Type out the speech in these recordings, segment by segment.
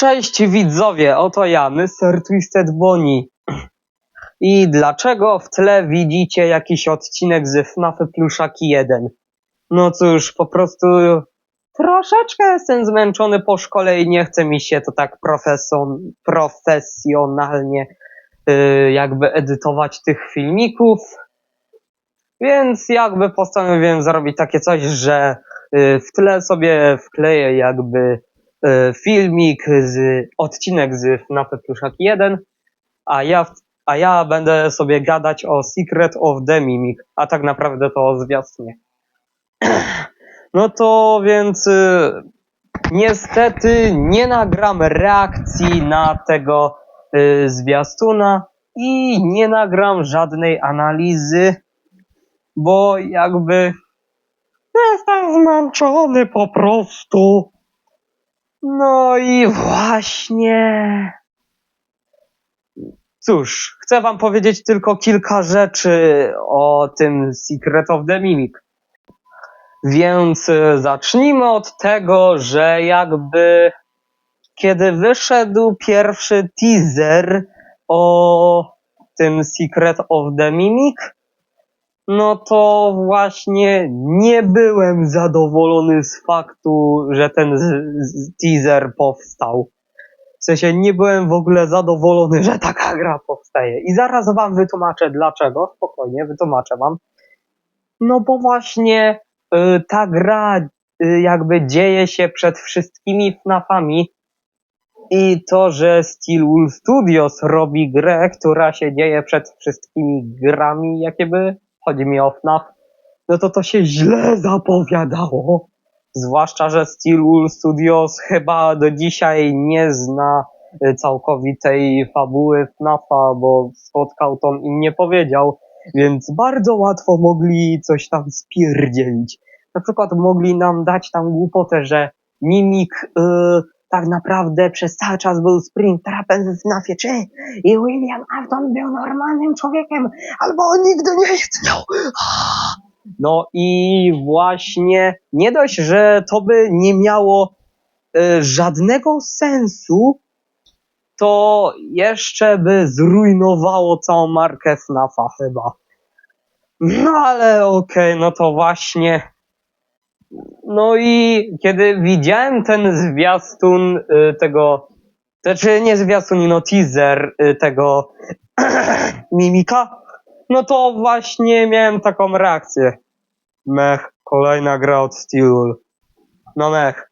Cześć widzowie, oto ja, Mr. Twisted Bonnie. I dlaczego w tle widzicie jakiś odcinek z FNAF Pluszaki 1? No cóż, po prostu troszeczkę jestem zmęczony po szkole i nie chce mi się to tak profesjonalnie y, jakby edytować tych filmików. Więc jakby postanowiłem zrobić takie coś, że y, w tle sobie wkleję jakby y, filmik z odcinek z FNAF Pluszaki 1, a ja, a ja będę sobie gadać o Secret of the Mimic, a tak naprawdę to o zwiastunie. No to więc y, niestety nie nagram reakcji na tego y, zwiastuna i nie nagram żadnej analizy, bo jakby jestem zmęczony po prostu. No i właśnie. Cóż, chcę wam powiedzieć tylko kilka rzeczy o tym Secret of the Mimic. Więc y, zacznijmy od tego, że jakby kiedy wyszedł pierwszy teaser o tym Secret of the Mimic, no to właśnie nie byłem zadowolony z faktu, że ten teaser powstał. W sensie nie byłem w ogóle zadowolony, że taka gra powstaje. I zaraz wam wytłumaczę dlaczego. Spokojnie, wytłumaczę wam. No bo właśnie y, ta gra y, jakby dzieje się przed wszystkimi FNAFami i to, że Steelwool Studios robi grę, która się dzieje przed wszystkimi grami, jakie by, chodzi mi o FNAF, no to to się źle zapowiadało. Zwłaszcza, że Steelwool Studios chyba do dzisiaj nie zna y, całkowitej fabuły FNAFa, bo spotkał Tom i nie powiedział, więc bardzo łatwo mogli coś tam spierdzielić. Na przykład mogli nam dać tam głupotę, że Mimik y, tak naprawdę przez cały czas był Springtrapem w FNAFie 3 i William Afton był normalnym człowiekiem, albo nigdy nie istniał. No i właśnie nie dość, że to by nie miało y, żadnego sensu, to jeszcze by zrujnowało całą markę FNAFa chyba. No ale okej, no to właśnie. No i kiedy widziałem ten zwiastun y, tego, znaczy nie zwiastun, no teaser y, tego mimika, no to właśnie miałem taką reakcję. Mech, kolejna gra od Steel. No mech.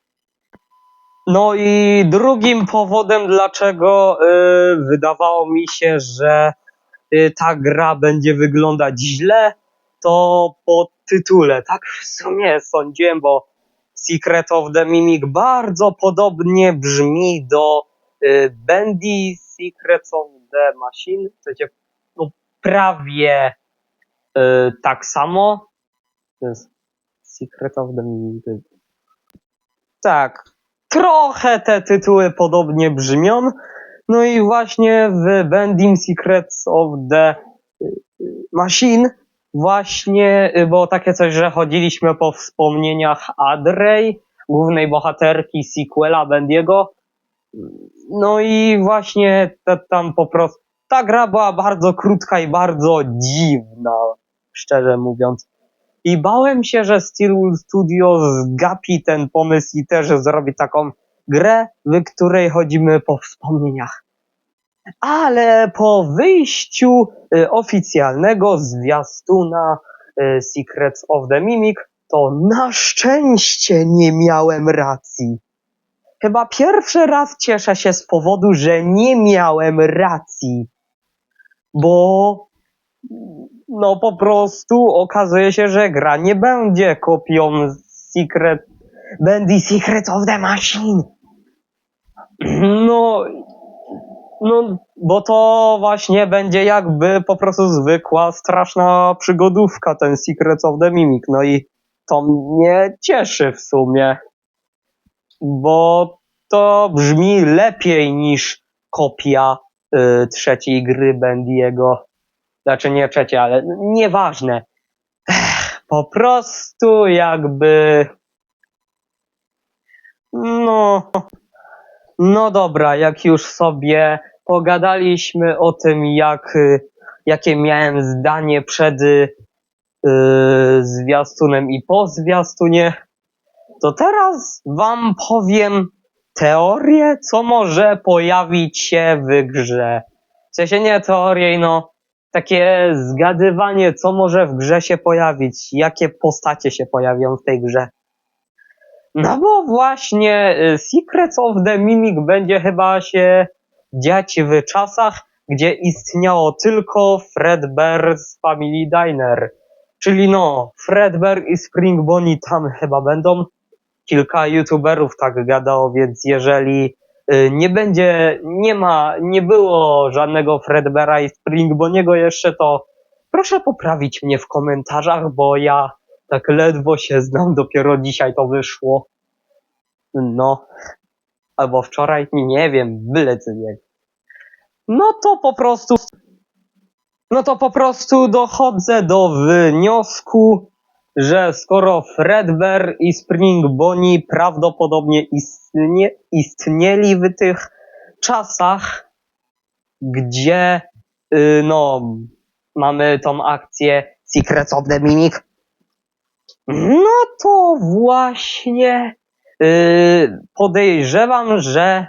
No i drugim powodem, dlaczego y, wydawało mi się, że y, ta gra będzie wyglądać źle, to po tytule. Tak w sumie sądziłem, bo Secret of the Mimic bardzo podobnie brzmi do y, Bendy Secrets of the Machine. W sensie, no prawie y, tak samo. Jest Secret of the Mimic. Tak, trochę te tytuły podobnie brzmią. No i właśnie w Bending Secrets of the y, Machine właśnie y, było takie coś, że chodziliśmy po wspomnieniach Adrey, głównej bohaterki sequela Bendiego. No i właśnie te, tam po prostu ta gra była bardzo krótka i bardzo dziwna, szczerze mówiąc. I bałem się, że Steelwool Studio zgapi ten pomysł i też zrobi taką grę, w której chodzimy po wspomnieniach. Ale po wyjściu y, oficjalnego zwiastuna y, Secrets of the Mimic, to na szczęście nie miałem racji. Chyba pierwszy raz cieszę się z powodu, że nie miałem racji. Bo no po prostu okazuje się, że gra nie będzie kopią Secret Bendy Secret of the Machine. No no, bo to właśnie będzie jakby po prostu zwykła, straszna przygodówka, ten Secrets of the Mimic. No i to mnie cieszy w sumie, bo to brzmi lepiej niż kopia y, trzeciej gry Bendiego. Znaczy nie trzeciej, ale nieważne. Ech, po prostu jakby... No... No dobra, jak już sobie pogadaliśmy o tym, jak, y, jakie miałem zdanie przed y, y, zwiastunem i po zwiastunie, to teraz wam powiem teorię, co może pojawić się w grze. W sensie nie teorię, no takie zgadywanie, co może w grze się pojawić, jakie postacie się pojawią w tej grze. No bo właśnie y, Secrets of the Mimic będzie chyba się dziać w czasach, gdzie istniało tylko Fredbear's Family Diner. Czyli no, Fredbear i Spring Bonnie tam chyba będą. Kilka youtuberów tak gadało, więc jeżeli y, nie będzie, nie ma, nie było żadnego Fredbeara i Spring Bonniego jeszcze, to proszę poprawić mnie w komentarzach, bo ja tak ledwo się znam, dopiero dzisiaj to wyszło. No. Albo wczoraj, nie wiem, byle co nie. No to po prostu. No to po prostu dochodzę do wniosku, że skoro Fredbear i Spring Bonnie prawdopodobnie istnie, istnieli w tych czasach, gdzie y, no mamy tą akcję Secrets of the Mimic, no to właśnie yy, podejrzewam, że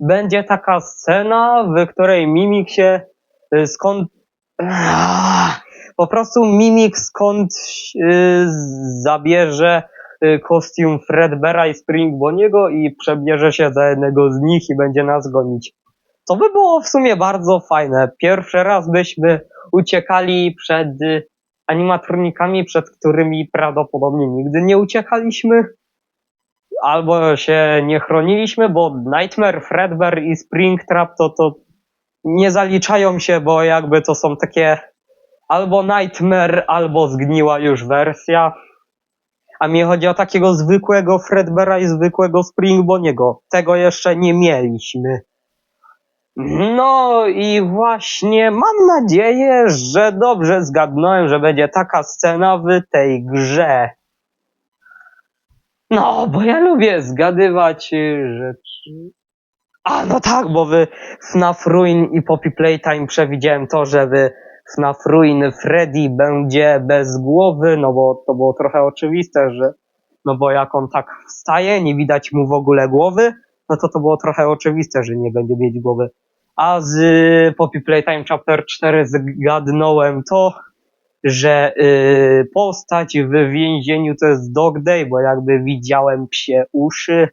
będzie taka scena, w której Mimik się yy, skąd. Ah, Po prostu Mimik skąd yy, zabierze yy, kostium Fredbeara i Spring Bonniego i przebierze się za jednego z nich i będzie nas gonić. To by było w sumie bardzo fajne. Pierwszy raz byśmy uciekali przed y, animatronikami, przed którymi prawdopodobnie nigdy nie uciekaliśmy. Albo się nie chroniliśmy, bo Nightmare, Fredbear i Springtrap to, to nie zaliczają się, bo jakby to są takie albo Nightmare, albo zgniła już wersja. A mi chodzi o takiego zwykłego Fredbeara i zwykłego Springboniego. Tego jeszcze nie mieliśmy. No i właśnie mam nadzieję, że dobrze zgadnąłem, że będzie taka scena w tej grze. No, bo ja lubię zgadywać y, rzeczy. A, no tak, bo w FNAF Ruin i Poppy Playtime przewidziałem to, że w FNAF Ruin Freddy będzie bez głowy, no bo to było trochę oczywiste, że no bo jak on tak wstaje, nie widać mu w ogóle głowy, no to to było trochę oczywiste, że nie będzie mieć głowy. A z y, Poppy Playtime Chapter 4 zgadnąłem to, że y, postać w więzieniu to jest Dog Day, bo jakby widziałem psie uszy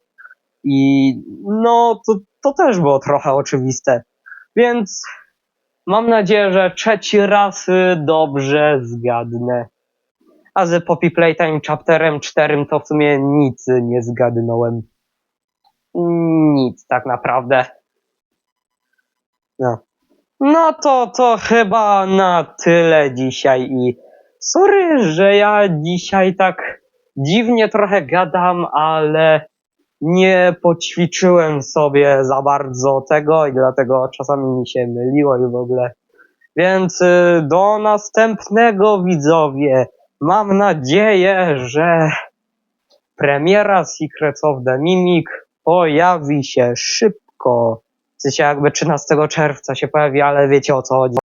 i no to, to też było trochę oczywiste. Więc mam nadzieję, że trzeci raz y, dobrze zgadnę. A z Poppy Playtime Chapterem 4 to w sumie nic nie zgadnąłem. Nic tak naprawdę. No. No to, to chyba na tyle dzisiaj i sorry, że ja dzisiaj tak dziwnie trochę gadam, ale nie poćwiczyłem sobie za bardzo tego i dlatego czasami mi się myliło i w ogóle. Więc y, do następnego widzowie. Mam nadzieję, że premiera Secrets of the Mimic pojawi się szybko. W sensie jakby 13 czerwca się pojawi, ale wiecie o co chodzi.